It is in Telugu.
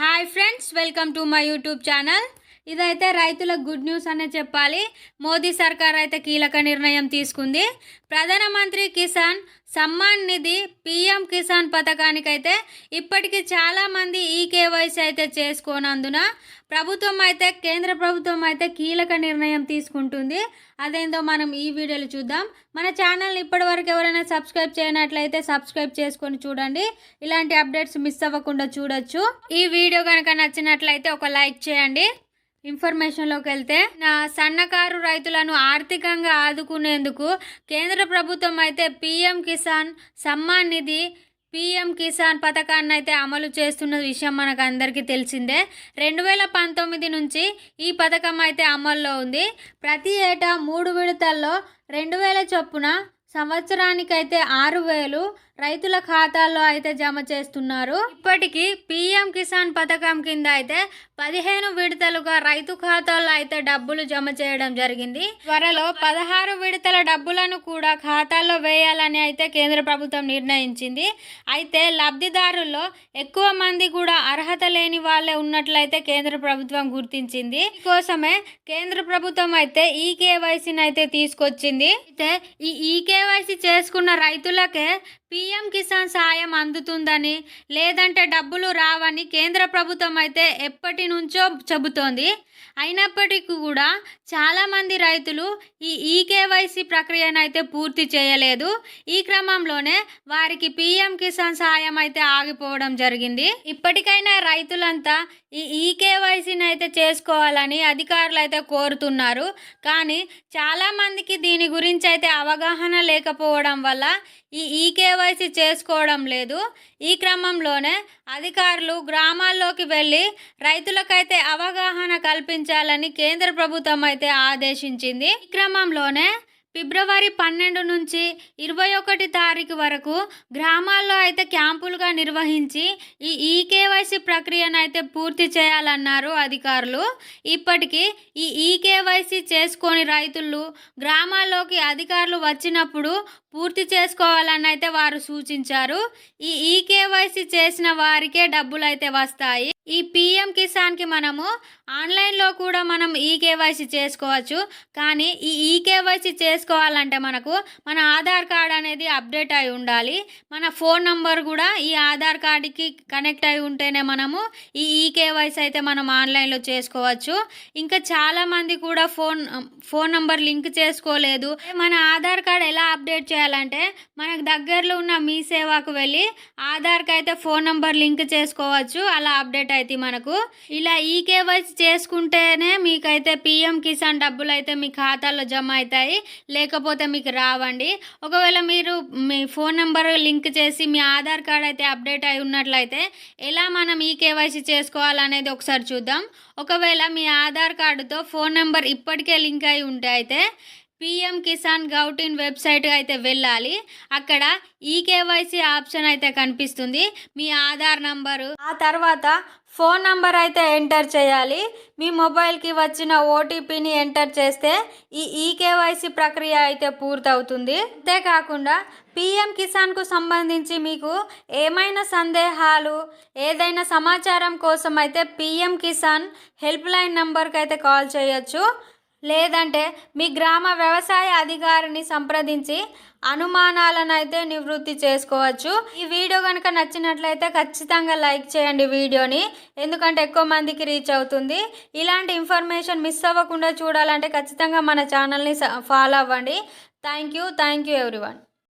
Hi friends welcome to my YouTube channel. ఇదైతే రైతుల గుడ్ న్యూస్ అనే చెప్పాలి. మోదీ సర్కార్ అయితే కీలక నిర్ణయం తీసుకుంది. ప్రధానమంత్రి కిసాన్ సమ్మాన్ నిధి పిఎం కిసాన్ పథకానికైతే ఇప్పటికీ చాలామంది ఈ కేవైసీ అయితే చేసుకోనందున ప్రభుత్వం అయితే కేంద్ర ప్రభుత్వం అయితే కీలక నిర్ణయం తీసుకుంటుంది. అదేందో మనం ఈ వీడియోలో చూద్దాం. మన ఛానల్ని ఇప్పటివరకు ఎవరైనా సబ్స్క్రైబ్ చేయనట్లయితే సబ్స్క్రైబ్ చేసుకొని చూడండి. ఇలాంటి అప్డేట్స్ మిస్ అవ్వకుండా చూడొచ్చు. ఈ వీడియో కనుక నచ్చినట్లయితే ఒక లైక్ చేయండి. ఇన్ఫర్మేషన్లోకి వెళ్తే నా సన్నకారు రైతులను ఆర్థికంగా ఆదుకునేందుకు కేంద్ర ప్రభుత్వం అయితే పిఎం కిసాన్ సమ్మాన్ నిధి పిఎం కిసాన్ పథకాన్ని అయితే అమలు చేస్తున్న విషయం మనకు అందరికీ తెలిసిందే. రెండు వేల పంతొమ్మిది నుంచి ఈ పథకం అయితే అమల్లో ఉంది. ప్రతి ఏటా మూడు విడతల్లో రెండు వేల చొప్పున సంవత్సరానికైతే ఆరు వేలు రైతుల ఖాతాల్లో అయితే జమ చేస్తున్నారు. ఇప్పటికీ పిఎం కిసాన్ పథకం కింద అయితే పదిహేను విడతలుగా రైతు ఖాతాల్లో అయితే డబ్బులు జమ చేయడం జరిగింది. త్వరలో పదహారు విడతల డబ్బులను కూడా ఖాతాల్లో వేయాలని అయితే కేంద్ర ప్రభుత్వం నిర్ణయించింది. అయితే లబ్ధిదారుల్లో ఎక్కువ మంది కూడా అర్హత లేని వాళ్ళే ఉన్నట్లయితే కేంద్ర ప్రభుత్వం గుర్తించింది. కోసమే కేంద్ర ప్రభుత్వం అయితే ఈ కేవైసీని అయితే తీసుకొచ్చింది. అయితే ఈ ఈ కేవైసీ చేసుకున్న రైతులకే పీఎం కిసాన్ సాయం అందుతుందని లేదంటే డబ్బులు రావని కేంద్ర ప్రభుత్వం అయితే ఎప్పటి నుంచో చెబుతోంది. అయినప్పటికీ కూడా చాలామంది రైతులు ఈ ఈకేవైసీ ప్రక్రియను అయితే పూర్తి చేయలేదు. ఈ క్రమంలోనే వారికి పీఎం కిసాన్ సాయం అయితే ఆగిపోవడం జరిగింది. ఇప్పటికైనా రైతులంతా ఈ ఈకేవైసీని అయితే చేసుకోవాలని అధికారులు అయితే కోరుతున్నారు. కానీ చాలామందికి దీని గురించి అయితే అవగాహన లేకపోవడం వల్ల ఈ ఈకేవైసీ చేసుకోవడం లేదు. ఈ క్రమంలోనే అధికారులు గ్రామాల్లోకి వెళ్ళి రైతులకైతే అవగాహన కల్పించాలని కేంద్ర ప్రభుత్వం అయితే ఆదేశించింది. ఈ క్రమంలోనే ఫిబ్రవరి పన్నెండు నుంచి ఇరవై ఒకటి తారీఖు వరకు గ్రామాల్లో అయితే క్యాంపులుగా నిర్వహించి ఈ ఈకేవైసీ ప్రక్రియను అయితే పూర్తి చేయాలన్నారు అధికారులు. ఇప్పటికీ ఈ ఈకేవైసీ చేసుకొని రైతులు గ్రామాల్లోకి అధికారులు వచ్చినప్పుడు పూర్తి చేసుకోవాలని అయితే వారు సూచించారు. ఈ ఈకేవైసీ చేసిన వారికే డబ్బులు అయితే వస్తాయి. ఈ పిఎం కిసాన్కి మనము ఆన్లైన్లో కూడా మనం ఈ కేవైసీ చేసుకోవచ్చు. కానీ ఈ ఈ కేవైసీ చేసుకోవాలంటే మనకు మన ఆధార్ కార్డ్ అనేది అప్డేట్ అయి ఉండాలి. మన ఫోన్ నంబర్ కూడా ఈ ఆధార్ కార్డుకి కనెక్ట్ అయి ఉంటేనే మనము ఈ ఈ అయితే మనం ఆన్లైన్లో చేసుకోవచ్చు. ఇంకా చాలామంది కూడా ఫోన్ ఫోన్ నంబర్ లింక్ చేసుకోలేదు. మన ఆధార్ కార్డ్ ఎలా అప్డేట్ చేయాలంటే మనకు దగ్గరలో ఉన్న మీ సేవకు వెళ్ళి ఆధార్కి అయితే ఫోన్ నంబర్ లింక్ చేసుకోవచ్చు. అలా అప్డేట్ అయితే మనకు. ఇలా ఈ చేసుకుంటేనే మీకైతే పిఎం కిసాన్ డబ్బులు అయితే మీ ఖాతాలో జమ అవుతాయి లేకపోతే మీకు రావండి. ఒకవేళ మీరు మీ ఫోన్ నెంబర్ లింక్ చేసి మీ ఆధార్ కార్డ్ అయితే అప్డేట్ అయి ఉన్నట్లయితే ఎలా మనం ఈ కేవైసీ చేసుకోవాలనేది ఒకసారి చూద్దాం. ఒకవేళ మీ ఆధార్ కార్డుతో ఫోన్ నెంబర్ ఇప్పటికే లింక్ అయి ఉంటే అయితే PM Kisan govt in website అయితే వెళ్ళాలి. అక్కడ ఈ ఆప్షన్ అయితే కనిపిస్తుంది. మీ ఆధార్ నంబరు ఆ తర్వాత ఫోన్ నంబర్ అయితే ఎంటర్ చేయాలి. మీ మొబైల్కి వచ్చిన ఓటీపీని ఎంటర్ చేస్తే ఈ ఈకేవైసీ ప్రక్రియ అయితే పూర్తవుతుంది. అంతేకాకుండా పిఎం కిసాన్కు సంబంధించి మీకు ఏమైనా సందేహాలు ఏదైనా సమాచారం కోసం అయితే పిఎం కిసాన్ హెల్ప్ లైన్ నెంబర్కి అయితే కాల్ చేయొచ్చు. లేదంటే మీ గ్రామ వ్యవసాయ అధికారిని సంప్రదించి అనుమానాలను అయితే నివృత్తి చేసుకోవచ్చు. ఈ వీడియో కనుక నచ్చినట్లయితే ఖచ్చితంగా లైక్ చేయండి వీడియోని ఎందుకంటే ఎక్కువ మందికి రీచ్ అవుతుంది. ఇలాంటి ఇన్ఫర్మేషన్ మిస్ అవ్వకుండా చూడాలంటే ఖచ్చితంగా మన ఛానల్ని ఫాలో అవ్వండి. Thank you thank you everyone.